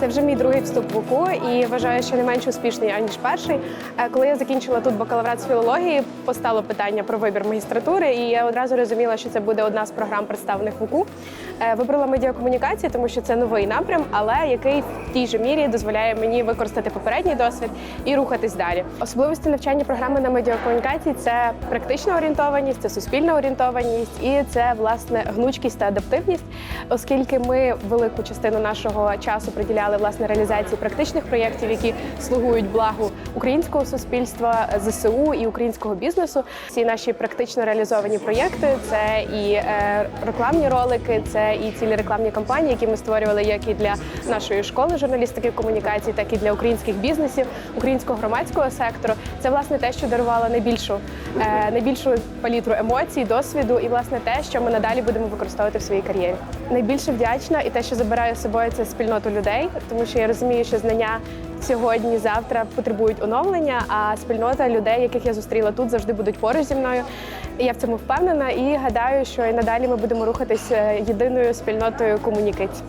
Це вже мій другий вступ в УКУ і вважаю, що не менш успішний аніж перший. Е, Коли я закінчила тут бакалаврат з філології, постало питання про вибір магістратури, і я одразу розуміла, що це буде одна з програм, представлених в УКУ. Е, Вибрала медіакомунікації, тому що це новий напрям, але який в тій же мірі дозволяє мені використати попередній досвід і рухатись далі. Особливості навчання програми на медіакомунікації це практична орієнтованість, це суспільна орієнтованість і це власне гнучкість та адаптивність, оскільки ми велику частину нашого часу приділяли власне реалізації практичних проєктів, які слугують благу українського суспільства, ЗСУ і українського бізнесу. Ці наші практично реалізовані проєкти це і е, рекламні ролики, це і цілі рекламні кампанії, які ми створювали як і для нашої школи журналістики і комунікацій, так і для українських бізнесів, українського громадського сектору. Це власне те, що дарувало найбільшу найбільшу палітру емоцій, досвіду, і власне те, що ми надалі будемо використовувати в своїй кар'єрі. Найбільше вдячна і те, що забираю з собою, це спільноту людей, тому що я розумію, що знання сьогодні, завтра потребують оновлення. А спільнота людей, яких я зустріла тут, завжди будуть поруч зі мною. Я в цьому впевнена і гадаю, що і надалі ми будемо рухатись е, єдиною спільнотою комунікацій.